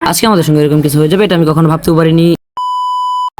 আজকে আমাদের সঙ্গে এরকম কিছু হয়ে যাবে, এটা আমি কখনো ভাবতেও পারিনি।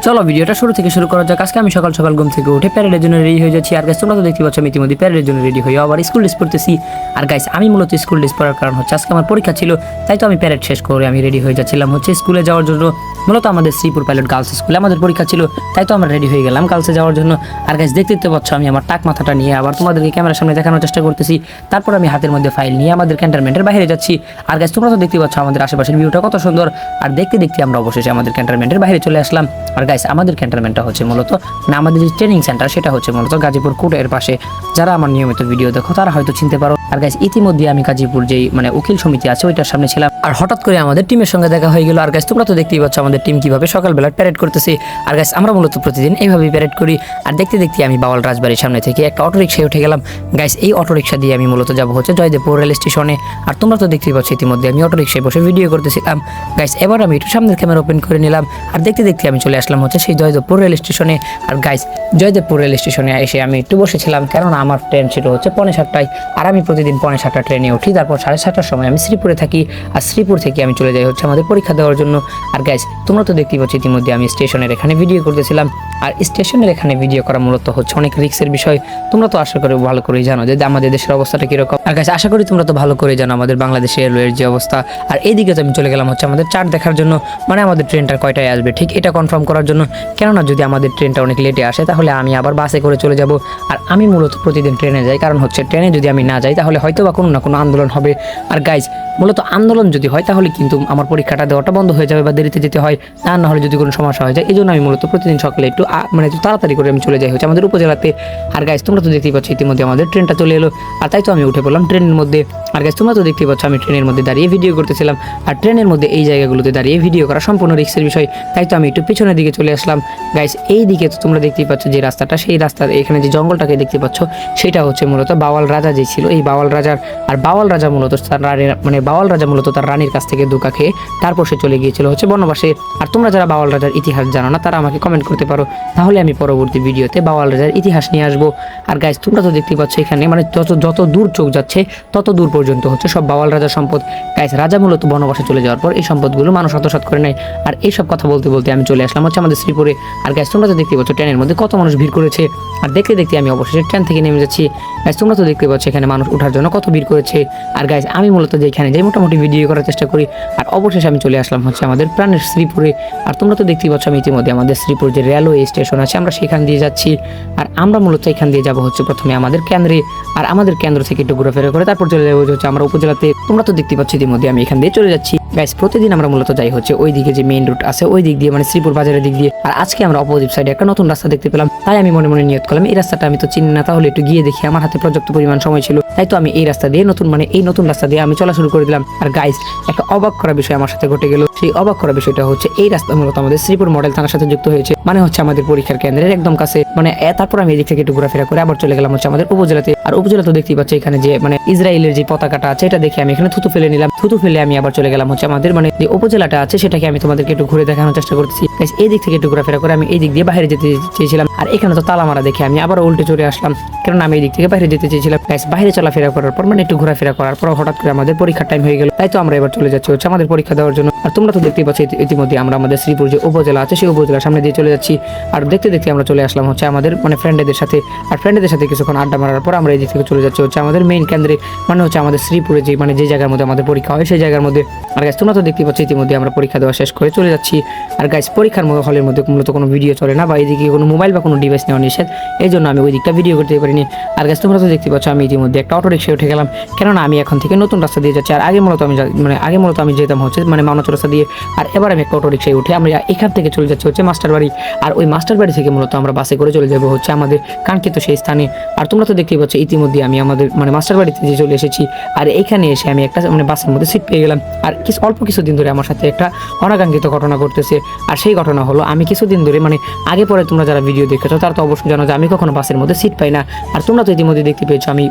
চলো, ভিডিওটা শুরু থেকে শুরু করা যাক। আজকে আমি সকাল সকাল ঘুম থেকে উঠে প্যারেডের জন্য রেডি হয়ে যাচ্ছি। আর গাছ তোমরা তো দেখতে পাচ্ছ, আমি ইতিমধ্যে প্যারেডের জন্য রেডি হয়ে আবার স্কুল ড্রেস পড়তেছি। আর গাইস আমি মূলত স্কুল ড্রেস পড়ার কারণ হচ্ছে, আজকে আমার পরীক্ষা ছিল, তাই তো আমি প্যারেড শেষ করে আমি রেডি হয়ে যাচ্ছিলাম হচ্ছে স্কুলে যাওয়ার জন্য। মূলত আমাদের শ্রীপুর পাইলট গার্লস স্কুলে আমাদের পরীক্ষা ছিল, তাই তো আমরা রেডি হয়ে গেলাম গার্লসে যাওয়ার জন্য। আর গাইস দেখতে দেখতে পাচ্ছ আমি আমার টাক মাথাটা নিয়ে আবার তোমাদেরকে ক্যামেরার সামনে দেখানোর চেষ্টা করতেছি। তারপর আমি হাতের মধ্যে ফাইল নিয়ে আমাদের ক্যান্টনমেন্টের বাইরে যাচ্ছি। আর গাইস তোমরা তো দেখতে পাচ্ছ আমাদের আশেপাশের ভিউটা কত সুন্দর। আর দেখতে দেখতে আমরা অবশেষে আমাদের ক্যান্টনমেন্টের বাইরে চলে আসলাম। আর গাইস আমাদের ক্যান্টনমেন্টটা হচ্ছে মূলত, না, আমাদের যে ট্রেনিং সেন্টার সেটা হচ্ছে মূলত গাজীপুর কোর্টের পাশে। যারা আমার নিয়মিত ভিডিও দেখো, তারা হয়তো চিনতে পারো। আর গাইস ইতিমধ্যে আমি গাজীপুর যেই মানে উকিল সমিতি আছে, ওইটার সামনে ছিলাম। আর হঠাৎ করে আমাদের টিমের সঙ্গে দেখা হয়ে গেল। আর গাইস তোমরা তো দেখতেই পাচ্ছ আমাদের টিম কীভাবে সকালবেলা প্যারেড করতেছে। আর গাইস আমরা মূলত প্রতিদিন এইভাবেই প্যারেড করি। আর দেখতে দেখতে আমি বাওয়াল রাজবাড়ির সামনে থেকে একটা অটো রিক্সায় উঠে গেলাম। গাইস এই অটো রিক্সা দিয়ে আমি মূলত যাব হচ্ছে জয়দেবপুর রেল স্টেশনে। আর তোমরা তো দেখতেই পাচ্ছ ইতিমধ্যে আমি অটো রিক্সায় বসে ভিডিও করতেছিলাম। গাইস এবার আমি একটু সামনের ক্যামেরা ওপেন করে নিলাম। আর দেখতে দেখতে আমি চলে আসলাম হচ্ছে সেই জয়দেবপুর রেল স্টেশনে। আর গাইস জয়দেবপুর রেল স্টেশনে এসে আমি একটু বসেছিলাম। কেননা আমার ট্রেন ছিল হচ্ছে পৌনে সাতটায়। আর আমি প্রতিদিন পৌনে সাতটা ট্রেনে উঠি। তারপর সাড়ে সাতটার সময় আমি শ্রীপুরে থাকি। আর শ্রীপুর থেকে আমি চলে যাই হচ্ছে আমাদের পরীক্ষা দেওয়ার জন্য। আর গাইস তোমরা তো দেখতেই পাচ্ছ ইতিমধ্যে আমি স্টেশনের এখানে ভিডিও করতেছিলাম। আর স্টেশনের এখানে ভিডিও করা মূলত হচ্ছে অনেক রিক্সের বিষয়। তোমরা তো আশা করি ভালো করেই জানো যে আমাদের দেশের অবস্থাটা কীরকম। আর গাইস আশা করি তোমরা তো ভালো করে জানো আমাদের বাংলাদেশের রেলওয়ের যে অবস্থা। আর এইদিকে তো আমি চলে গেলাম হচ্ছে আমাদের চার্ট দেখার জন্য। মানে আমাদের ট্রেনটা কয়টায় আসবে? ঠিক এটা কনফার্ম করার জন্য। কেননা যদি আমাদের ট্রেনটা অনেক লেটে আসে, তাহলে আমি আবার বাসে করে চলে যাব। আর আমি মূলত প্রতিদিন ট্রেনে যাই। কারণ হচ্ছে ট্রেনে যদি আমি না যাই, তাহলে হয়তো বা কোনো না কোনো আন্দোলন হবে। আর গাইজ মূলত আন্দোলন যদি হয় তাহলে কিন্তু আমার পরীক্ষাটা দেওয়াটা বন্ধ হয়ে যাবে বা দেরিতে যেতে হয়। তা না হলে যদি কোনো সমস্যা হয়ে যায় এই জন্য আমি মূলত প্রতিদিন সকালে একটু মানে একটু তাড়াতাড়ি করে আমি চলে যাই হচ্ছে আমাদের উপজেলাতে। আর গাইজ তোমরা তো দেখতেই পাচ্ছ ইতিমধ্যে আমাদের ট্রেনটা চলে এলো। আর তাই তো আমি উঠে পড়লাম ট্রেনের মধ্যে। আর গাইজ তোমরা তো দেখতেই পাচ্ছ আমি ট্রেনের মধ্যে দাঁড়িয়ে ভিডিও করতেছিলাম। আর ট্রেনের মধ্যে এই জায়গাগুলোতে দাঁড়িয়ে ভিডিও করা সম্পূর্ণ রিক্সের বিষয়। তাই তো আমি একটু পিছনের দিকে চলে আসলাম। গাইজ এই দিকে তো তোমরা দেখতেই পাচ্ছ যে রাস্তাটা, সেই রাস্তার এখানে যে জঙ্গলটাকে দেখতে পাচ্ছ, সেটা হচ্ছে মূলত বাওয়াল রাজা যে ছিল। এই বাওয়াল রাজার, আর বাওয়াল রাজা মূলত তার মানে বাওয়াল রাজা মূলত তার রানীর কাছ থেকে দুকা খেয়ে তারপর সে চলে গিয়েছিল হচ্ছে বনবাসে। আর তোমরা যারা বাওয়াল রাজার ইতিহাস জানো না, তারা আমাকে কমেন্ট করতে পারো। তাহলে আমি পরবর্তী ভিডিওতে বাওয়াল রাজার ইতিহাস নিয়ে আসব। আর গাইজ তোমরা তো দেখতে পাচ্ছ এখানে মানে যত যত দূর চোখ যাচ্ছে, তত দূর পর্যন্ত হচ্ছে সব বাওয়াল রাজার সম্পদ। গাইজ রাজা মূলত বনবাসে চলে যাওয়ার পর এই সম্পদগুলো মানুষ আত্মসাৎ করে নেয়। আর এইসব কথা বলতে বলতে আমি চলে আসলাম হচ্ছে আমাদের শ্রীপুরে। আর গাইজ তোমরা তো দেখতে পাচ্ছ ট্রেনের মধ্যে কত মানুষ ভিড় করেছে। আর দেখতে দেখতে আমি অবশেষে ট্রেন থেকে নেমে যাচ্ছি। গাইজ তোমরা তো দেখতে পাচ্ছ এখানে মানুষ ওঠার জন্য কত ভিড় করেছে। আর গাইজ আমি মূলত যেখানে যাই মোটামুটি ভিডিও করার চেষ্টা করি। আর অবশেষে আমি চলে আসলাম হচ্ছে আমাদের প্রাণের শ্রীপুরে। আর তোমরা তো দেখতেই পাচ্ছ আমি ইতিমধ্যে আমাদের শ্রীপুর যে রেলওয়ে স্টেশন আছে, আমরা সেখান দিয়ে যাচ্ছি। আর আমরা মূলত এখান দিয়ে যাব হচ্ছে প্রথমে আমাদের কেন্দ্রে। আর আমাদের কেন্দ্র থেকে একটু ঘোরাফেরা করে তারপর চলে যাব হচ্ছে আমরা উপজেলাতে। তোমরা তো দেখতে পাচ্ছ ইতিমধ্যে আমি এখান দিয়ে চলে যাচ্ছি। গাইস প্রতিদিন আমরা মূলত যাই হচ্ছে ওই দিকে যে মেইন রুট আছে, ওই দিক দিয়ে মানে শ্রীপুর বাজারের দিক দিয়ে। আর আজকে আমরা অপোজিট সাইডে একটা নতুন রাস্তা দেখতে পেলাম। তাই আমি মনে মনে নিয়ত করলাম, এই রাস্তাটা আমি তো চিনি না, তাহলে একটু গিয়ে দেখি। আমার হাতে পর্যাপ্ত পরিমাণ সময় ছিল, তাই তো আমি এই রাস্তা দিয়ে নতুন মানে এই নতুন রাস্তা দিয়ে আমি চলা শুরু করে দিলাম। আর গাইস একটা অবাক করা বিষয় আমার সাথে ঘটে গেল। সেই অবাক করা বিষয়টা হচ্ছে, এই রাস্তা মূলত আমাদের শ্রীপুর মডেল থানার সাথে যুক্ত হয়েছে। মানে হচ্ছে আমাদের পরীক্ষার কেন্দ্রের একদম কাছে। মানে তারপর আমি এদিক থেকে একটু ঘোরাফেরা করে আবার চলে গেলাম হচ্ছে আমাদের উপজেলাতে। আর উপজেলা তো দেখতেই পাচ্ছি এখানে যে মানে ইসরায়েলের যে পতাকাটা আছে, এটা দেখে আমি এখানে থুতু ফেলে নিলাম। থুতু ফেলে আমি আবার চলে গেলাম হচ্ছে আমাদের মানে যে উপজেলাটা আছে, সেটাকে আমি তোমাদেরকে একটু ঘুরে দেখানোর চেষ্টা করতেছি। Guys, এই দিক থেকে একটু ঘোরাফেরা করে আমি এই দিক দিয়ে বাইরে যেতে চেয়েছিলাম। আর এখানে তো তালা মারা দেখে আমি আবার উল্টে চলে আসলাম। কেননা আমি এই দিক থেকে বাইরে যেতে চেয়েছিলাম। গাইস বাইরে চলাফেরা করার পর মানে একটু ঘোরাফেরা করার পর হঠাৎ করে আমাদের পরীক্ষার টাইম হয়ে গেল। তাই তো আমরা এবার চলে যাচ্ছি হচ্ছে আমাদের পরীক্ষা দেওয়ার জন্য। আর তোমরা তো দেখতেই পাচ্ছ ইতিমধ্যে আমরা আমাদের শ্রীপুর যে উপজেলা আছে সেই উপজেলার সামনে দিয়ে চলে যাচ্ছি। আর দেখতে দেখতে আমরা চলে আসলাম হচ্ছে আমাদের মানে ফ্রেন্ডদের সাথে। আর ফ্রেন্ডদের সাথে কিছুক্ষণ আড্ডা মারার পর আমরা এই দিক থেকে চলে যাচ্ছি হচ্ছে আমাদের মেইন কেন্দ্রে মানে হচ্ছে আমাদের শ্রীপুরে যে মানে যে জায়গার মধ্যে আমাদের পরীক্ষা হয় সেই জায়গার মধ্যে। আর গাইস তোমরা তো দেখতে পাচ্ছ ইতিমধ্যে আমরা পরীক্ষা দেওয়া শেষ করে চলে যাচ্ছি। আর গাইস পরীক্ষার হলের মধ্যে মূলত কোনো ভিডিও চলে না বা এদিকে কোনো মোবাইল বা কোনো ডিভাইস নেওয়া নিষেধ। এই জন্য আমি ওই দিকটা ভিডিও করতে পারিনি। আর গাইস তোমরা তো দেখতে পাচ্ছ, আমি ইতিমধ্যে একটা অটো রিক্সায় উঠে গেলাম। কেননা আমি এখন থেকে নতুন রাস্তা দিয়ে যাচ্ছি। আর আগে মূলত আমি মানে আগে মূলত আমি যেতাম হচ্ছে মানে মানচ রাস্তা দিয়ে। আর এবার আমি একটা অটো রিক্সায় উঠে আমরা এখান থেকে চলে যাচ্ছি হচ্ছে মাস্টার বাড়ি। আর ওই মাস্টার বাড়ি থেকে মূলত আমরা বাসে করে চলে যাব হচ্ছে আমাদের কাঙ্ক্ষিত সেই স্থানে। আর তোমরা তো দেখতেই পাচ্ছ, ইতিমধ্যে আমি আমাদের মানে মাস্টার বাড়িতে যে চলে এসেছি, আর এখানে এসে আমি একটা মানে বাসের মধ্যে সিট পেয়ে গেলাম। আর কিছু, অল্প কিছুদিন ধরে আমার সাথে একটা অনাকাঙ্ক্ষিত ঘটনা ঘটতেছে। আর সেই ঘটনা হলো, আমি কিছুদিন ধরে মানে আগে পরে তোমরা যারা ভিডিও দেখেছ, তারা তো অবশ্যই জানো যে আমি কখনো বাসের মধ্যে সিট পাই না। আর তোমরা তো ইতিমধ্যে দেখতে পেয়েছ, আমি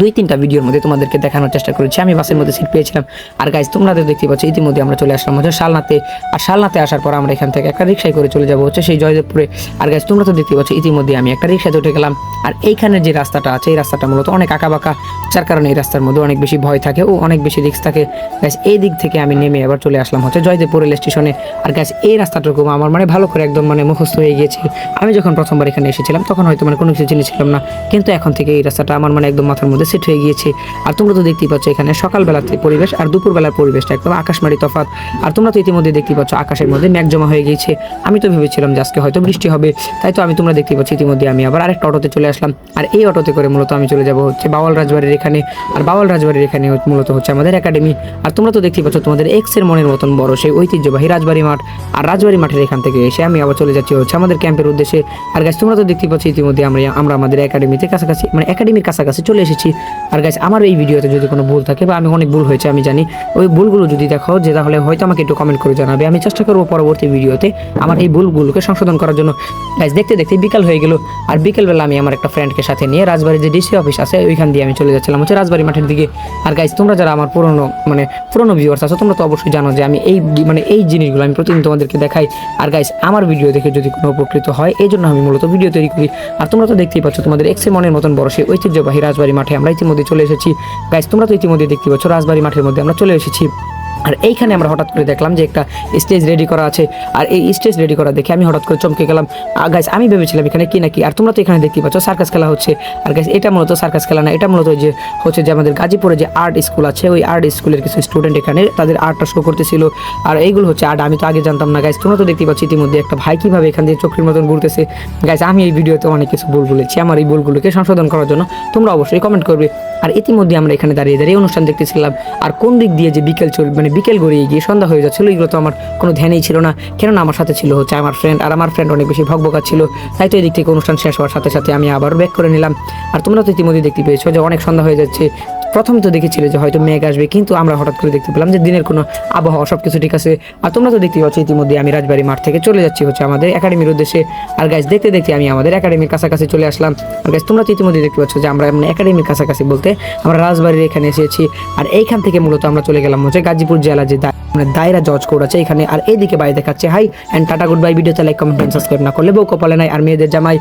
দুই তিনটা ভিডিওর মধ্যে তোমাদেরকে দেখানোর চেষ্টা করেছি। আমি বাসের মধ্যে সিট পেয়েছিলাম। আর গাইজ তোমরা তো দেখতে পাচ্ছ, ইতিমধ্যে আমরা চলে আসলাম হচ্ছে শালনাতে। আর শালনাতে আসার পর আমরা এখান থেকে একটা রিক্সায় করে চলে যাব হচ্ছে সেই জয়দেবপুরে। আর গাইজ তোমরা তো দেখতে পাচ্ছ, ইতিমধ্যে আমি একটা রিক্সাতে উঠে গেলাম। আর এইখানের যে রাস্তাটা আছে, এই রাস্তাটা মূলত অনেক আঁকা বাঁকা যার কারণে এই রাস্তার মধ্যে অনেক বেশি ভয় থাকে ও অনেক বেশি রিক্স থাকে। গাইজ এই দিক থেকে আমি নেমে আবার চলে আসলাম হচ্ছে জয়দেবপুর রেল স্টেশনে। আর গাইজ এই রাস্তাটুকু আমার মানে ভালো করে একদম মানে মুখস্থ হয়ে গিয়েছে। আমি যখন প্রথমবার এখানে এসেছিলাম, তখন হয়তো মানে কোনো কিছু চিনেছিলাম না। কিন্তু এখন থেকে এই রাস্তাটা আমার মানে একদম মাথার মধ্যে সেট হয়ে গিয়েছে। আর তোমরা তো দেখতেই পাচ্ছ এখানে সকালবেলাতে পরিবেশ আর দুপুরবেলার পরিবেশটা একদম আকাশমারি তফাৎ। আর তোমরা তো ইতিমধ্যে দেখতেই পাচ্ছ আকাশের মধ্যে মেঘ জমা হয়ে গিয়েছে। আমি তো ভেবেছিলাম যে আজকে হয়তো বৃষ্টি হবে, তাই তো আমি তোমরা দেখতেই পাচ্ছ ইতিমধ্যে আমি আবার আরেকটা অটোতে চলে আসলাম। আর এই অটোতে করে মূলত আমি চলে যাব হচ্ছে বাওয়াল রাজবাড়ির এখানে। আর বাওয়াল রাজবাড়ির এখানে মূলত হচ্ছে আমাদের একাডেমি। আর তোমরা তো দেখতেই পাচ্ছ তোমাদের এক্সের মনের মতন বড় সেই ঐতিহ্যবাহী রাজবাড়ি মাঠ। আর রাজবাড়ি মাঠের এখান থেকে এসে আমি আবার চলে যাচ্ছি হচ্ছে আমাদের ক্যাম্পের উদ্দেশ্যে। আর গাছ তোমরা তো দেখতেই পাচ্ছ ইতিমধ্যে আমরা আমরা আমাদের একাডেমিতে কাছাকাছি মানে একাডেমির কাছাকাছি চলে এসেছি। আর গাছ আমার এই ভিডিওতে যদি কোনো ভুল থাকে বা আমি অনেক ভুল হয়েছে, আমি জানি, ওই ভুলগুলো যদি দেখো, যে তাহলে হয়তো আমাকে একটু কমেন্ট করে জানাবে। আমি চেষ্টা করব পরবর্তী ভিডিওতে আমার এই ভুলগুলোকে সংশোধন করার জন্য। গাছ দেখতে দেখতে বিকাল হয়ে গেল, আর বিকেলবেলা আমি আমার একটা ফ্রেন্ডকে সাথে নিয়ে রাজবাড়ির যে ডিসি অফিস আছে, ওইখান দিয়ে আমি চলে যাচ্ছিলাম, হচ্ছে রাজবাড়ি মাঠের দিকে। আর গাইজ তোমরা যারা আমার পুরনো মানে পুরনো ভিউয়ার্স আছো, তোমরা তো অবশ্যই জানো যে আমি এই মানে এই জিনিসগুলো আমি প্রতিদিন তোমাদেরকে দেখাই। আর গাইজ আমার ভিডিও দেখে যদি কোনো উপকৃত হয় এই জন্য আমি মূলত ভিডিও তৈরি করি। আর তোমরা তো দেখতেই পাচ্ছ, তোমাদের এক্সে মনের মতন বড় সেই ঐতিহ্যবাহী রাজবাড়ি মাঠে আমরা ইতিমধ্যে চলে এসেছি। গাইজ তোমরা তো ইতিমধ্যে দেখতে পাচ্ছ, রাজবাড়ি মাঠের মধ্যে আমরা চলে এসেছি। আর এইখানে আমরা হঠাৎ করে দেখলাম যে একটা স্টেজ রেডি করা আছে। আর এই স্টেজ রেডি করা দেখে আমি হঠাৎ করে চমকে গেলাম। গাইস আমি ভেবেছিলাম এখানে কি নাকি আর তোমরা তো এখানে দেখতে পাচ্ছ সার্কাস খেলা হচ্ছে। আর গাইস এটা মূলত সার্কাস খেলা না, এটা মূলত যে হচ্ছে যে আমাদের গাজীপুরে যে আর্ট স্কুল আছে, ওই আর্ট স্কুলের কিছু স্টুডেন্ট এখানে তাদের আর্টটা শো করতেছিল। আর এইগুলো হচ্ছে আর্ট আমি তো আগে জানতাম না গাইস তোমরা তো দেখতে পাচ্ছ ইতিমধ্যে একটা ভাই কীভাবে এখান দিয়ে চোখের মতন ঘুরতেছে। গাইস আমি এই ভিডিওতে অনেক কিছু ভুল বলেছি, আমার এই ভুলগুলোকে সংশোধন করার জন্য তোমরা অবশ্যই কমেন্ট করবে। আর ইতিমধ্যে আমরা এখানে দাঁড়িয়ে দাঁড়িয়ে অনুষ্ঠান দেখতেছিলাম। আর কোন দিক দিয়ে যে বিকেল চল মানে বিকেল গড়িয়ে গিয়ে সন্ধ্যা হয়ে যাচ্ছিল, এগুলো তো আমার কোনো ধ্যানেই ছিল না। কেননা আমার সাথে ছিল হচ্ছে আমার ফ্রেন্ড আর আমার ফ্রেন্ড অনেক বেশি ভকভকা ছিল। তাই তো এদিক থেকে অনুষ্ঠান শেষ হওয়ার সাথে সাথে আমি আবারও ব্যাক করে নিলাম। আর তোমরা তো ইতিমধ্যে দেখতে পেয়েছ যে অনেক সন্ধ্যা হয়ে যাচ্ছে। প্রথমে তো দেখেছিলে যে হয়তো মেঘ আসবে, কিন্তু আমরা হঠাৎ করে দেখতে পেলাম যে দিনের কোনো আবহাওয়া সব কিছু ঠিক আছে। আর তোমরা তো দেখতে পাচ্ছ ইতিমধ্যে আমি রাজবাড়ি মাঠ থেকে চলে যাচ্ছি হচ্ছে আমাদের একাডেমির উদ্দেশ্যে। আর গাছ দেখতে দেখতে আমি আমাদের একাডেমির কাছাকাছি চলে আসলাম। আর গাছ তোমরা তো ইতিমধ্যে দেখতে পাচ্ছ যে আমরা এমন একাডেমির কাছাকাছি বলতে আমরা রাজবাড়ির এখানে এসেছি। আর এইখান থেকে মূলত আমরা চলে গেলাম হচ্ছে গাজীপুর জেলা যে মানে দায়রা জজ কোড আছে এখানে। আর এইদিকে বাই দেখাচ্ছে hi and tata good bye ভিডিওতে লাইক কমেন্ট সাবস্ক্রাইব না করলে বউ কপালে নাই। আর মেয়েদের জামাই